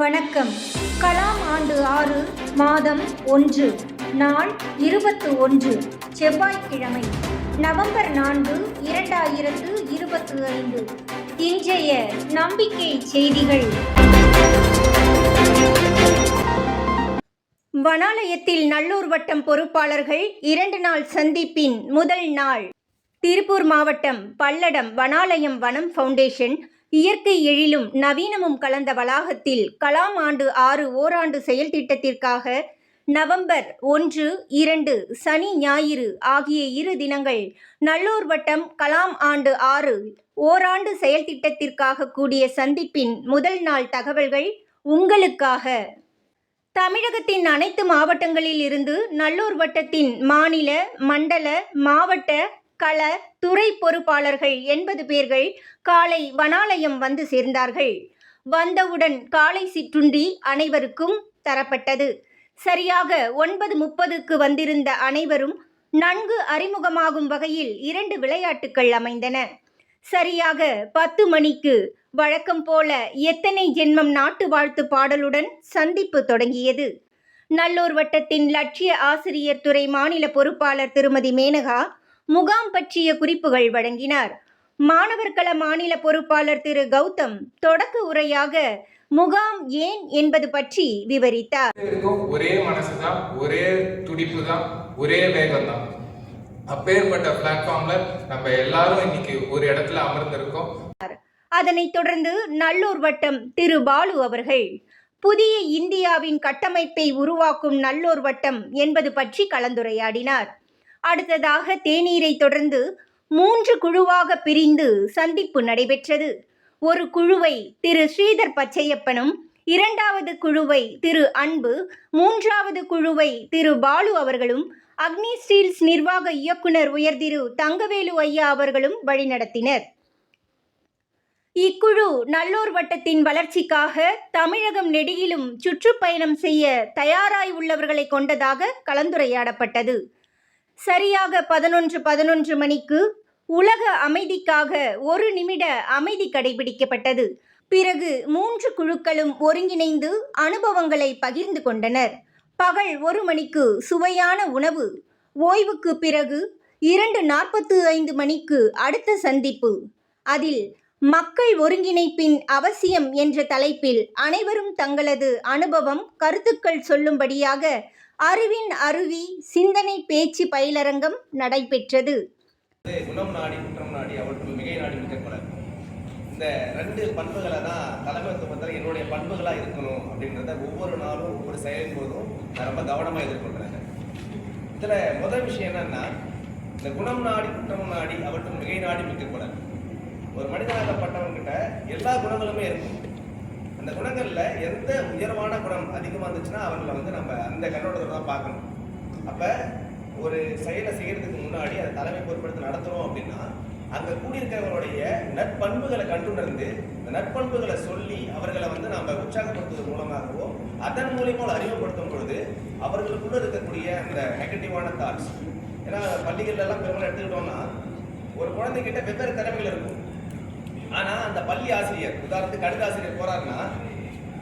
வணக்கம். கலாம் ஆண்டு ஆறு மாதம் ஒன்று நாள் இருபத்து ஒன்று செவ்வாய்க்கிழமை நவம்பர் நான்கு இரண்டாயிரத்து இருபத்து ஐந்து. இன்றைய நம்பிக்கை செய்திகள். வனாலயத்தில் நல்லூர் வட்டம் பொறுப்பாளர்கள் இரண்டு நாள் சந்திப்பின் முதல் நாள். திருப்பூர் மாவட்டம் பல்லடம் வனாலயம் வனம் ஃபவுண்டேஷன் இயற்கை எழிலும் நவீனமும் கலந்த வளாகத்தில் கலாம் ஆண்டு ஆறு ஓராண்டு செயல் திட்டத்திற்காக நவம்பர் ஒன்று இரண்டு சனி ஞாயிறு ஆகிய இரு தினங்கள் நல்லூர் வட்டம் கலாம் ஆண்டு ஆறு ஓராண்டு செயல் திட்டத்திற்காக கூடிய சந்திப்பின் முதல் நாள் தகவல்கள் உங்களுக்காக. தமிழகத்தின் அனைத்து மாவட்டங்களில் இருந்து நல்லூர் வட்டத்தின் மாநில மண்டல மாவட்ட கள துறை பொறுப்பாளர்கள் எண்பது பேர்கள் காலை வனாலயம் வந்து சேர்ந்தார்கள். வந்தவுடன் காலை சிற்றுண்டி அனைவருக்கும் தரப்பட்டது. சரியாக ஒன்பது முப்பதுக்கு வந்திருந்த அனைவரும் நன்கு அறிமுகமாகும் வகையில் இரண்டு விளையாட்டுக்கள் அமைந்தன. சரியாக பத்து மணிக்கு வழக்கம் போல எத்தனை ஜென்மம் நாட்டு வாழ்த்து பாடலுடன் சந்திப்பு தொடங்கியது. நல்லூர் வட்டத்தின் லட்சிய ஆசிரியர் துறை மாநில பொறுப்பாளர் திருமதி மேனகா முகாம் பற்றிய குறிப்புகள் வழங்கினார். மாணவர் கள மாநில பொறுப்பாளர் திரு கௌதம் தொடக்க உரையாக முகாம் ஏன் என்பது பற்றி விவரித்தார். ஒரே மனசு தான் ஒரே துடிப்பு தான் ஒரே வேகம் தான் அப்பேற்பட்ட பிளாட்ஃபார்ம்ல நம்ம எல்லாரும் இன்னைக்கு ஒரு இடத்துல அமர்ந்திருக்கோம். அதனைத் தொடர்ந்து நல்லூர் வட்டம் திரு பாலு அவர்கள் புதிய இந்தியாவின் கட்டமைப்பை உருவாக்கும் நல்லூர் வட்டம் என்பது பற்றி கலந்துரையாடினார். அடுத்ததாக தேநீரை தொடர்ந்து மூன்று குழுவாக பிரிந்து சந்திப்பு நடைபெற்றது. ஒரு குழுவை திரு ஸ்ரீதர் பச்சையப்பனும் இரண்டாவது குழுவை திரு அன்பு மூன்றாவது குழுவை திரு பாலு அவர்களும் அக்னி ஸ்டீல்ஸ் நிர்வாக இயக்குனர் உயர் திரு தங்கவேலு ஐயா அவர்களும் வழிநடத்தினர். இக்குழு நல்லூர் வட்டத்தின் வளர்ச்சிக்காக தமிழகம் நெடுகிலும் சுற்றுப்பயணம் செய்ய தயாராய் உள்ளவர்களை கொண்டதாக கலந்துரையாடப்பட்டது. சரியாக பதினொன்று பதினொன்று மணிக்கு உலக அமைதிக்காக ஒரு நிமிட அமைதி கடைபிடிக்கப்பட்டது. பிறகு மூன்று குழுக்களும் ஒருங்கிணைந்து அனுபவங்களை பகிர்ந்து கொண்டனர். பகல் ஒரு மணிக்கு சுவையான உணவு. ஓய்வுக்கு பிறகு இரண்டு நாற்பத்து ஐந்து மணிக்கு அடுத்த சந்திப்பு. அதில் மக்கள் ஒருங்கிணைப்பின் அவசியம் என்ற தலைப்பில் அனைவரும் தங்களது அனுபவம் கருத்துக்கள் சொல்லும்படியாக அறிவின் அருவி சிந்தனை பேச்சு பயிலரங்கம் நடைபெற்றது. குணம் நாடி குற்றம் நாடி அவற்றுள் மிகை நாடி மிக்கக்கூடாது இந்த ரெண்டு பண்புகளை தான் தலைமைத்துவத்தில் என்னுடைய பண்புகளாக இருக்கணும் அப்படின்றத ஒவ்வொரு நாளும் ஒவ்வொரு செயலின் போதும் நான் ரொம்ப கவனமாக எதிர்கொள்கிறேன் இதில் முதல் விஷயம் என்னன்னா இந்த குணம் நாடி குற்றம் நாடி அவற்றும் மிகை நாடி மிக்கக்கூடாது ஒரு மனிதனாகப்பட்டவன்கிட்ட எல்லா குணங்களுமே இருக்கும். அந்த குணங்களில் எந்த உயர்வான குணம் அதிகமாக இருந்துச்சுன்னா அவங்களை வந்து நம்ம அந்த கண்ணோட்டத்தில் தான் பார்க்கணும். அப்போ ஒரு செயலை செய்கிறதுக்கு முன்னாடி அதை தலைமை பொறுப்படுத்தி நடத்துகிறோம் அப்படின்னா அங்கே கூடியிருக்கிறவருடைய நற்பண்புகளை கண்டுணர்ந்து இந்த நற்பண்புகளை சொல்லி அவர்களை வந்து நம்ம உற்சாகப்படுத்துவதன் மூலமாகவோ அதன் மூலியமாக அறிமுகப்படுத்தும் பொழுது அவர்களுக்குள்ள இருக்கக்கூடிய அந்த நெகட்டிவான தாட்ஸ் ஏன்னா பள்ளிகள்லாம் பெரும்பாலும் எடுத்துக்கிட்டோம்னா ஒரு குழந்தைகிட்ட வெவ்வேறு திறமைகள் இருக்கும். ஆனால் அந்த பள்ளி ஆசிரியர் உதாரணத்துக்கு கணித ஆசிரியர் போறாருன்னா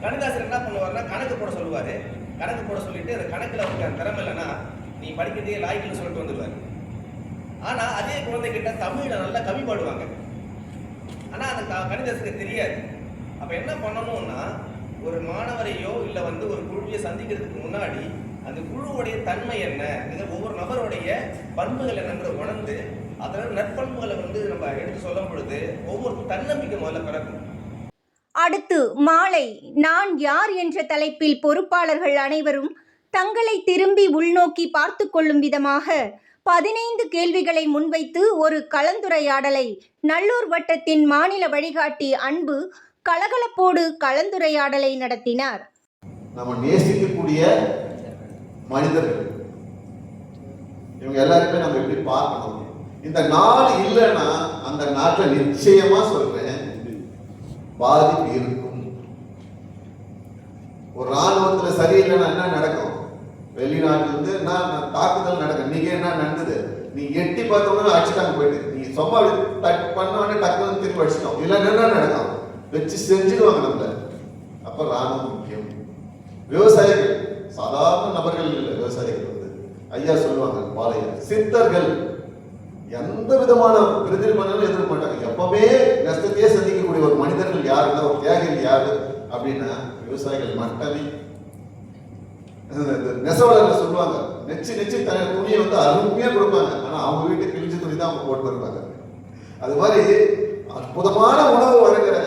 கணித ஆசிரியர் என்ன பண்ணுவாருன்னா கணக்கு போட சொல்லுவார். கணக்கு போட சொல்லிட்டு அந்த கணக்கில் அவருக்கு திறமை இல்லைன்னா நீ படிக்கிறதே லாய்க்குன்னு சொல்லிட்டு வந்துடுவாரு. ஆனால் அதே குழந்தைகிட்ட தமிழில் நல்லா கவி பாடுவாங்க. ஆனால் அந்த க- கணித ஆசிரியர் தெரியாது. அப்போ என்ன பண்ணணும்னா ஒரு மாணவரையோ இல்லை வந்து ஒரு குழுவையோ சந்திக்கிறதுக்கு முன்னாடி அந்த குழுவுடைய தன்மை என்ன? ஒவ்வொரு நபருடைய பண்புகள் என்னன்ற உணர்ந்து அதனால நற்பண்புகளை வந்து நம்ம எடுத்து சொல்லும் பொழுது ஒவ்வொரு தன்னம்பிக்கை முதல்ல பிறக்கும். அடுத்து மாலை நான் யார் என்ற தலைப்பில் பொறுப்பாளர்கள் அனைவரும் தங்களை திரும்பி உள்நோக்கி பார்த்து கொள்ளும் விதமாக பதினைந்து கேள்விகளை முன்வைத்து ஒரு கலந்துரையாடலை நல்லூர் வட்டத்தின் மாநில வழிகாட்டி அன்பு கலகலப்போடு கலந்துரையாடலை நடத்தினார். நம்ம நேசிக்கக்கூடிய மனிதர்கள். இவங்க எல்லாருமே நம்ம எப்படி பார்க்கணும்? இந்த நாள் இல்லைன்னா அந்த நாட்டில் நிச்சயமா சொல்றேன் பாதிப்பு இருக்கும். ஒரு ராணுவத்துல சரியில்லைன்னா என்ன நடக்கும்? வெளிநாட்டிலிருந்து என்ன தாக்குதல் நடக்கும். நீங்க என்ன நடந்தது? நீ எட்டி பார்த்தவங்க அடிச்சுட்டாங்க போயிட்டு. நீ சும்மா டக் பண்ண உடனே டக்குன்னு திருப்பி அடிச்சிட்டோம். இல்லைன்னா என்ன நடக்கும்? வச்சு செஞ்சுடுவாங்க நம்மள. அப்ப ராணுவம் முக்கியம். விவசாயிகள் சாதாரண நபர்கள் இல்லை விவசாயிகள் வந்து. ஐயா சொல்லுவாங்க பாளையம் சித்தர்கள் எந்த விதமான பிரதிபலனும் எதிர்க்க மாட்டாங்க. எப்பவுமே நஷ்டத்தையே சந்திக்கக்கூடிய ஒரு மனிதர்கள் யாரு ஒரு தியாகிகள் யாரு? அப்படின்னா விவசாயிகள் மட்டுமே. இந்த நெசவாளர்கள் சொல்லுவாங்க. நெச்சு நெச்சு த துணியை வந்து அருமையாக கொடுப்பாங்க. ஆனால் அவங்க வீட்டு கிழிஞ்ச துணி தான் அவங்க போட்டு வருவாங்க. அது மாதிரி அற்புதமான உணவு வழங்குற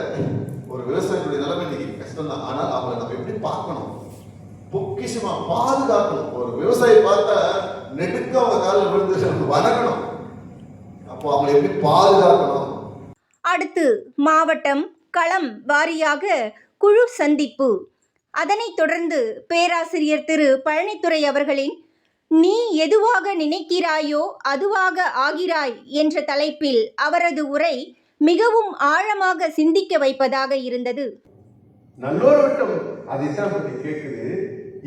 ஒரு விவசாயிகளுடைய நிலைமை இன்னைக்கு கஷ்டம் தான் ஆனால் அவங்களை நம்ம எப்படி பார்க்கணும்? பொக்கிஷமா பாதுகாக்கணும். ஒரு விவசாயி பார்த்தா நெடுக்க அவங்க காலில் விழுந்து வணங்கணும். அப்போ அவங்களை எப்படி பாதுகாக்கணும்? அடுத்து மாவட்டம் களம் வாரியாக குழு சந்திப்பு. அதனைத் தொடர்ந்து பேராசிரியர் திரு பழனித்துறை அவர்களின் நீ எதுவாக நினைக்கிறாயோ அதுவாக ஆகிறாய் என்ற தலைப்பில் அவரது உரை மிகவும் ஆழமாக சிந்திக்க வைப்பதாக இருந்தது. நல்லோர் வட்டம் அதைத்தான் கேட்குது.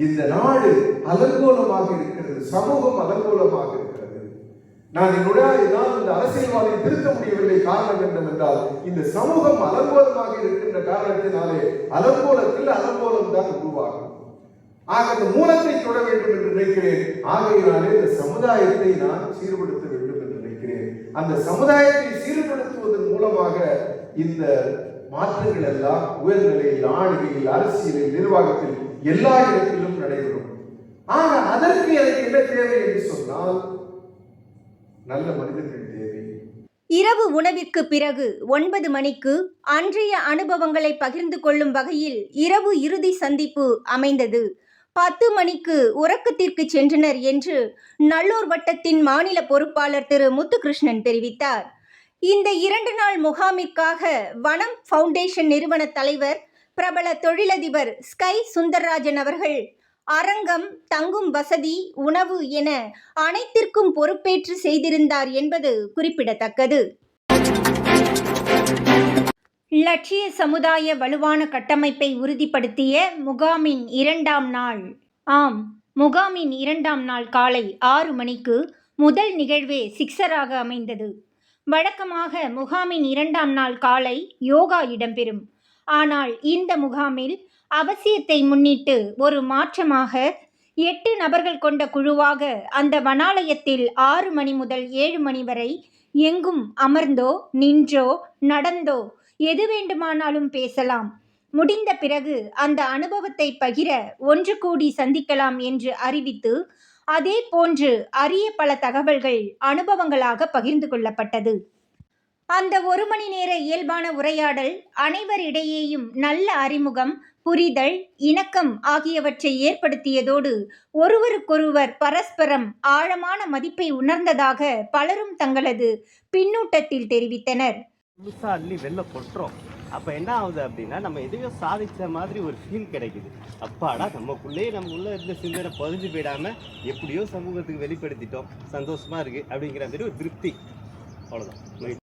இந்த நாடு அலங்கோலமாக இருக்கிறது சமூகம் அலங்கோலமாக நான் என்னுடைய நான் இந்த அரசியல்வாதை திருத்த முடியவில்லை காரணம் என்னவென்றால் இந்த சமூகம் அலங்கோலமாக இருக்கின்ற காரணத்தினாலே அலங்கோலத்தில் அலங்கோலம் தான் உருவாகும். ஆக இந்த மூலத்தை தொட வேண்டும் என்று நினைக்கிறேன். ஆகையினாலே இந்த சமுதாயத்தை நான் சீர்படுத்த வேண்டும் என்று நினைக்கிறேன். அந்த சமுதாயத்தை சீர்படுத்துவதன் மூலமாக இந்த மாற்றங்கள் எல்லாம் உயர்நிலையில் ஆளுகையில் அரசியலில் நிர்வாகத்தில் எல்லா இடத்திலும் நடைபெறும். ஆனால் அதற்கு எனக்கு என்ன தேவை என்று சொன்னால் நல்ல மனிதர்கள் தேவை. இரவு உணவிற்கு பிறகு ஒன்பது மணிக்கு அன்றைய அனுபவங்களை பகிர்ந்து கொள்ளும் வகையில் இரவு இறுதி சந்திப்பு அமைந்தது. பத்து மணிக்கு உறக்கத்திற்கு சென்றனர் என்று நல்லூர் வட்டத்தின் மாநில பொறுப்பாளர் திரு. முத்துகிருஷ்ணன் தெரிவித்தார். இந்த இரண்டு நாள் முகாமிற்காக வனம் ஃபவுண்டேஷன் நிறுவன தலைவர் பிரபல தொழிலதிபர் ஸ்கை சுந்தர்ராஜன் அவர்கள் அரங்கம் தங்கும் வசதி உணவு என அனைத்திற்கும் பொறுப்பேற்று செய்திருந்தார் என்பது குறிப்பிடத்தக்கது. லட்சிய சமுதாய வலுவான கட்டமைப்பை உறுதிப்படுத்திய முகாமின் இரண்டாம் நாள். ஆம் முகாமின் இரண்டாம் நாள் காலை ஆறு மணிக்கு முதல் நிகழ்வே சிக்ஸராக அமைந்தது. வழக்கமாக முகாமின் இரண்டாம் நாள் காலை யோகா இடம்பெறும். ஆனால் இந்த முகாமில் அவசியத்தை முன்னிட்டு ஒரு மாற்றமாக எட்டு நபர்கள் கொண்ட குழுவாக அந்த வனாலயத்தில் ஆறு மணி முதல் ஏழு மணி வரை எங்கும் அமர்ந்தோ நின்றோ நடந்தோ எது வேண்டுமானாலும் பேசலாம். முடிந்த பிறகு அந்த அனுபவத்தை பகிர ஒன்று கூடி சந்திக்கலாம் என்று அறிவித்து அதே போன்று அரிய பல தகவல்கள் அனுபவங்களாக பகிர்ந்து கொள்ளப்பட்டது. அந்த ஒரு மணி நேர இயல்பான உரையாடல் அனைவரிடையேயும் நல்ல அறிமுகம் புரிதல் இணக்கம் ஆகியவற்றை ஏற்படுத்தியதோடு ஒருவருக்கொருவர் பரஸ்பரம் ஆழமான மதிப்பை உணர்ந்ததாக பலரும் தங்களது பின்னூட்டத்தில் தெரிவித்தனர். முழுசாக அள்ளி வெளில கொட்டுறோம். அப்போ என்ன ஆகுது அப்படின்னா நம்ம எதையோ சாதிச்ச மாதிரி ஒரு ஃபீல் கிடைக்குது. அப்பாடா நமக்குள்ளேயே நம்ம உள்ள இருந்த சிந்தனை பதிஞ்சு போயிடாம எப்படியோ சமூகத்துக்கு வெளிப்படுத்திட்டோம். சந்தோஷமா இருக்கு அப்படிங்கிற மாதிரி ஒரு திருப்தி. அவ்வளோதான்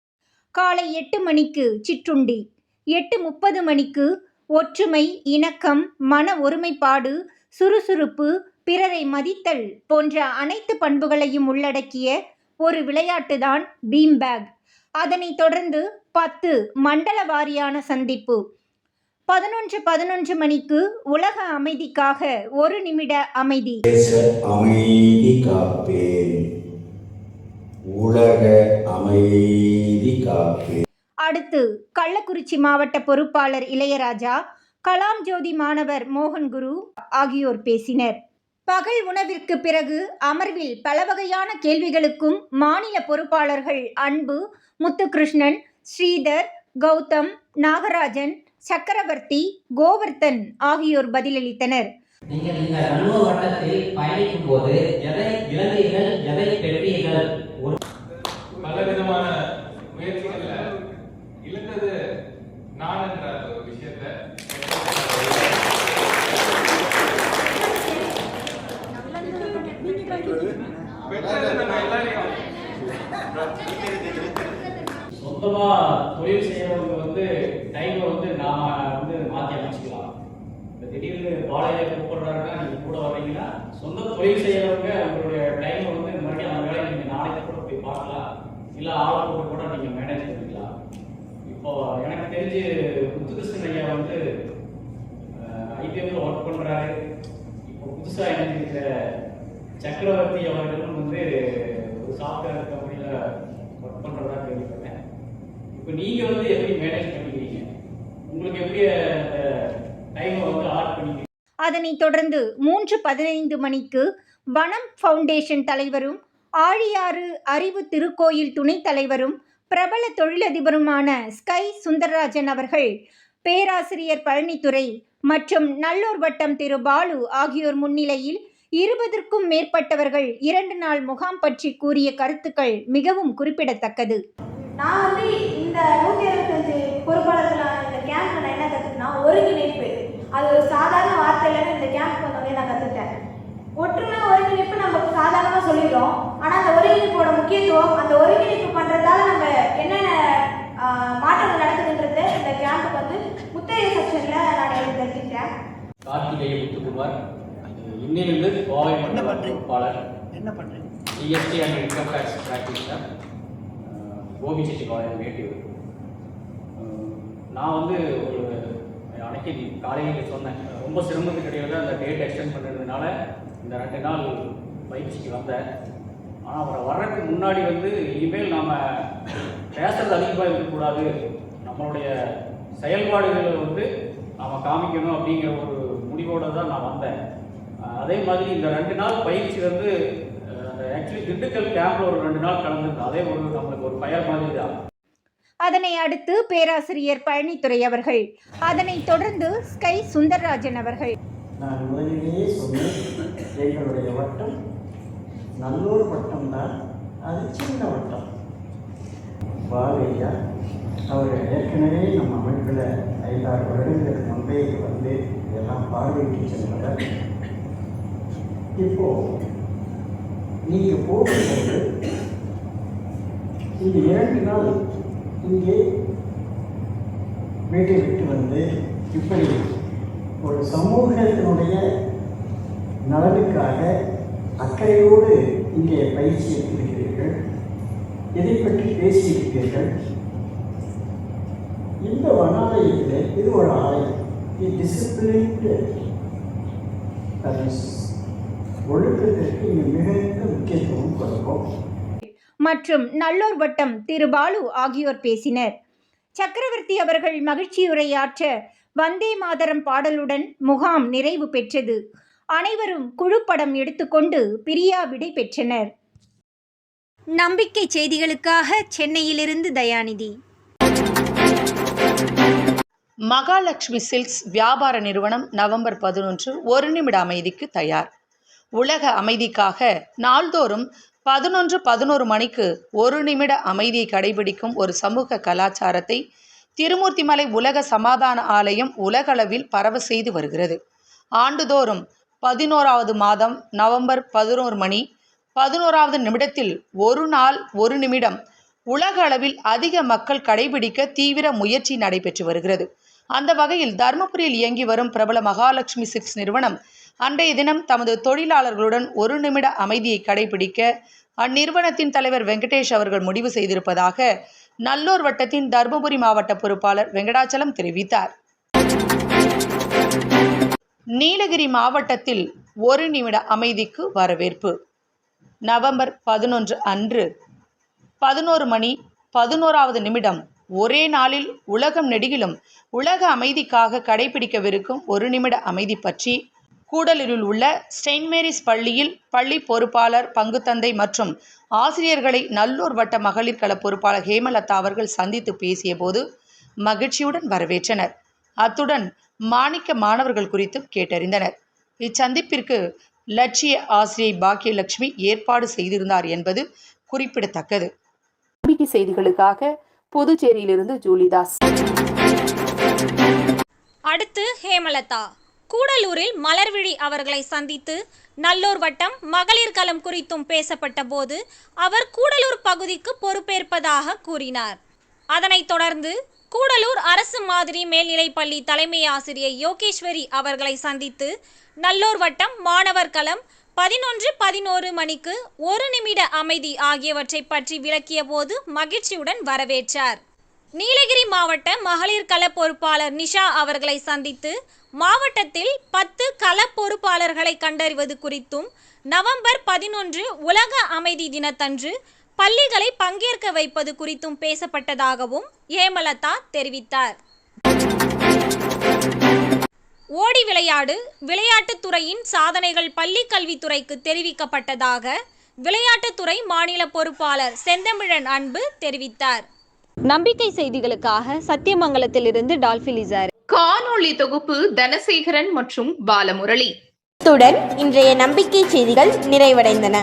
காலை எட்டு மணிக்கு சிற்றுண்டி எட்டு முப்பது மணிக்கு ஒற்றுமை இணக்கம் மன ஒருமைப்பாடு சுறுசுறுப்பு பிறரை மதித்தல் போன்ற அனைத்து பண்புகளையும் உள்ளடக்கிய ஒரு விளையாட்டுதான் பீம்பேக் அதனைத் தொடர்ந்து பத்து மண்டல வாரியான சந்திப்பு. பதினொன்று பதினொன்று மணிக்கு உலக அமைதிக்காக ஒரு நிமிட அமைதி. அமைதி காப்பேன் உலக அமைதி காப்பேன் அடுத்து கள்ளக்குறிச்சி மாவட்ட பொறுப்பாளர் இளையராஜா கலாம் ஜோதி மாணவர் மோகன்குரு ஆகியோர் பேசினர். பகல் உணவிற்கு பிறகு அமர்வில் பல வகையான கேள்விகளுக்கும் மாநில பொறுப்பாளர்கள் அன்பு முத்துகிருஷ்ணன் ஸ்ரீதர் கௌதம் நாகராஜன் சக்கரவர்த்தி கோவர்த்தன் ஆகியோர் பதிலளித்தனர். நீங்கள் இந்த நல்லூர் வட்டத்தில் பயணிக்கும் போது எதை இழந்தீர்கள் எதை பெற்றீர்கள் ஒரு பல விதமான நான் என்ற ஒரு விஷயத்த. சொந்தமா தொழில் செய்யறவங்க வந்து டைமை வந்து நாம வந்து மாத்தி அமைச்சுக்கலாம். இப்ப திடீர்னு வாழையை கூப்பிடுறாருன்னா நீங்க கூட வர்றீங்கன்னா சொந்த தொழில் செய்யறவங்க உங்களுடைய டைமை வந்து மறுபடியும் அந்த வேலையை நீங்க நாளைக்கு கூட போய் பார்க்கலாம். இல்ல ஆளை போட்டு கூட நீங்க மேனேஜ் பண்ணலாம். இப்போ எனக்கு தெரிஞ்சு முத்துகிருஷ்ணன் ஐயா வந்து ஐபிஎம்ல ஒர்க் பண்றாரு. இப்போ புதுசா இணைஞ்சிருக்கிற சக்கரவர்த்தி அவர்களும் வந்து ஒரு சாஃப்ட்வேர் கம்பெனியில ஒர்க் பண்றதா கேள்விப்பட்டேன். இப்போ நீங்க வந்து எப்படி மேனேஜ் பண்ணிக்கிறீங்க? உங்களுக்கு எப்படி அந்த டைமை வந்து ஆட் பண்ணிக்கிறீங்க? அதனைத் தொடர்ந்து மூன்று பதினைந்து மணிக்கு வனம் ஃபவுண்டேஷன் தலைவரும் ஆழியாறு அறிவு திருக்கோயில் துணைத் தலைவரும் பிரபல தொழிலதிபருமான ஸ்கை சுந்தரராஜன் அவர்கள் பேராசிரியர் பழனித்துறை மற்றும் நல்லூர் வட்டம் திரு பாலு ஆகியோர் முன்னிலையில் இருபதற்கும் மேற்பட்டவர்கள் இரண்டு நாள் முகாம் பற்றி கூறிய கருத்துக்கள் மிகவும் குறிப்பிடத்தக்கது. நான் வந்து இந்த நூற்றி இருபத்தஞ்சு பொறுப்பாளர்களான இந்த கேம்ப்ல நான் என்ன கற்றுக்கினா ஒருங்கிணைப்பு. அது ஒரு சாதாரண வார்த்தையில இந்த கேம்ப் வந்தோடனே நான் கற்றுக்கிட்டேன் ஒற்றுமை ஒருங்கிணைப்பு நம்ம சாதாரணமாக சொல்லிடுறோம். ஆனால் அந்த ஒருங்கிணைப்போட முக்கியத்துவம் அந்த ஒருங்கிணைப்பு பண்ணுறதால நம்ம என்னென்ன மாற்றங்கள் நடக்குதுன்றது இந்த கேம்புக்கு வந்து முத்தைய செக்ஷனில் நான் எனக்கு தெரிஞ்சுக்கிட்டேன் கார்த்திகேய முத்துக்குமார் இன்னிலிருந்து கோவை மண்டல பொறுப்பாளர் என்ன பண்றீங்க? GST and income tax practiser Gobichettipalayam native நான் வந்து ஒரு அன்னைக்கு காலையில் சொன்னேன். ரொம்ப சிரமத்துக்கு இடையில அந்த டேட் எக்ஸ்டெண்ட் பண்ணுறதுனால இந்த ரெண்டு நாள் பயிற்சிக்கு வந்தேன். ஆனால் அவரை வர்றதுக்கு முன்னாடி வந்து இனிமேல் நாம் பேசுறது அதிகமாக இருக்கக்கூடாது. நம்மளுடைய செயல்பாடுகளை வந்து நாம் காமிக்கணும் அப்படிங்கிற ஒரு முடிவோடு தான் நான் வந்தேன். அதே மாதிரி இந்த ரெண்டு நாள் பயிற்சி வந்து ஆக்சுவலி திண்டுக்கல் கேம்ப்ல ஒரு ரெண்டு நாள் கலந்துருந்தேன். அதே ஒரு நம்மளுக்கு ஒரு பயர் மாதிரி தான். அதனை அடுத்து பேராசிரியர் பழனித்துறை அவர்கள். அதனைத் தொடர்ந்து ஸ்கை சுந்தரராஜன் அவர்கள். நான் முதலிலேயே சொன்னேன் எங்களுடைய வட்டம் நல்லூர் வட்டம் தான் அது சின்ன வட்டம் பாலையா அவர் ஏற்கனவே நம்ம அமைப்பில் ஐந்தாறு வருடங்களுக்கு முன்பே வந்து இதெல்லாம் பார்வையிட்டு சென்றவர். இப்போ நீங்கள் போகும்போது இந்த இரண்டு நாள் இங்கே வீட்டை விட்டு வந்து இப்படி ஒரு சமூகத்தினுடைய நலனுக்காக அக்கறையோடு இங்கே பயிற்சி எடுத்திருக்கிறீர்கள். எதை பற்றி பேசியிருக்கிறீர்கள்? இந்த வனாலயத்தில் இது ஒரு ஆலயம். இது டிசிப்ளின்டு ஒழுக்கத்திற்கு இங்கே மிகுந்த முக்கியத்துவம் கொடுப்போம் மற்றும் நல்லோர் வட்டம் திரு பாலு ஆகியோர் பேசினர். சக்கரவர்த்தி அவர்கள் மகிழ்ச்சியுரையாற்ற வந்தே மாதரம் பாடலுடன் முகாம் நிறைவு பெற்றது. அனைவரும் குழுப்படம் எடுத்துக்கொண்டு பிரியா விடை பெற்றனர். நம்பிக்கை செய்திகளுக்காக சென்னையிலிருந்து தயாநிதி. மகாலட்சுமி சில்க்ஸ் வியாபார நிறுவனம் நவம்பர் பதினொன்று ஒரு நிமிட அமைதிக்கு தயார். உலக அமைதிக்காக நாள்தோறும் பதினொன்று பதினோரு மணிக்கு ஒரு நிமிட அமைதியை கடைபிடிக்கும் ஒரு சமூக கலாச்சாரத்தை திருமூர்த்திமலை உலக சமாதான ஆலயம் உலகளவில் பரவ செய்து வருகிறது. ஆண்டுதோறும் பதினோராவது மாதம் நவம்பர் பதினோரு மணி. பதினோராவது நிமிடத்தில் ஒரு நாள் ஒரு நிமிடம். உலக அளவில் அதிக மக்கள் கடைபிடிக்க தீவிர முயற்சி நடைபெற்று வருகிறது. அந்த வகையில் தருமபுரியில் இயங்கி வரும் பிரபல மகாலட்சுமி சிக்ஸ் நிறுவனம் அன்றைய தினம் தமது தொழிலாளர்களுடன் ஒரு நிமிட அமைதியை கடைபிடிக்க அந்நிறுவனத்தின் தலைவர் வெங்கடேஷ் அவர்கள் முடிவு செய்திருப்பதாக நல்லூர் வட்டத்தின் தருமபுரி மாவட்ட பொறுப்பாளர் வெங்கடாச்சலம் தெரிவித்தார். நீலகிரி மாவட்டத்தில் ஒரு நிமிட அமைதிக்கு வரவேற்பு. நவம்பர் பதினொன்று அன்று பதினோரு மணி பதினோராவது நிமிடம் ஒரே நாளில் உலகம் நெடுகிலும் உலக அமைதிக்காக கடைபிடிக்கவிருக்கும் ஒரு நிமிட அமைதி பற்றி கூடலூரில் உள்ள செயின்ட் மேரிஸ் பள்ளியில் பள்ளி பொறுப்பாளர் பங்குத்தந்தை மற்றும் ஆசிரியர்களை நல்லூர் வட்ட மகளிர் கள பொறுப்பாளர் ஹேமலதா அவர்கள் சந்தித்து பேசியபோது மகிழ்ச்சியுடன் வரவேற்றனர். அத்துடன் மாணிக்க மாணவர்கள் குறித்து கேட்டறிந்தனர். இச்சந்திப்பிற்கு லட்சிய ஆசிரியை பாக்கியலட்சுமி ஏற்பாடு செய்திருந்தார் என்பது குறிப்பிடத்தக்கது. நம்பிக்கை செய்திகளுக்காக புதுச்சேரியிலிருந்து ஜூலிதாஸ். அடுத்து ஹேமலதா. கூடலூரில் மலர்விழி அவர்களை சந்தித்து நல்லூர் வட்டம் மகளிர் களம் குறித்தும் பேசப்பட்ட போது அவர் கூடலூர் பகுதிக்கு பொறுப்பேற்பதாக கூறினார். அதனைத் தொடர்ந்து கூடலூர் அரசு மாதிரி மேல்நிலைப்பள்ளி தலைமை ஆசிரியை யோகேஸ்வரி அவர்களை சந்தித்து நல்லூர் வட்டம் மாணவர் களம் பதினொன்று பதினோரு மணிக்கு ஒரு நிமிட அமைதி ஆகியவற்றை பற்றி விளக்கிய போது மகிழ்ச்சியுடன் வரவேற்றார். நீலகிரி மாவட்ட மகளிர் கள பொறுப்பாளர் நிஷா அவர்களை சந்தித்து மாவட்டத்தில் பத்து கள பொறுப்பாளர்களை கண்டறிவது குறித்தும் நவம்பர் பதினொன்று உலக அமைதி தினத்தன்று பள்ளிகளை பங்கேற்க வைப்பது குறித்தும் பேசப்பட்டதாகவும் ஹேமலதா தெரிவித்தார். ஓடி விளையாடு விளையாட்டுத் துறையின் சாதனைகள் பள்ளி கல்வித்துறைக்கு தெரிவிக்கப்பட்டதாக விளையாட்டுத்துறை மாநில பொறுப்பாளர் செந்தமிழன் அன்பு தெரிவித்தார். நம்பிக்கை செய்திகளுக்காக சத்தியமங்கலத்திலிருந்து டால்பிலிசார் காணொளி தொகுப்பு தனசேகரன் மற்றும் பாலமுரளி. இத்துடன் இன்றைய நம்பிக்கை செய்திகள் நிறைவடைந்தன.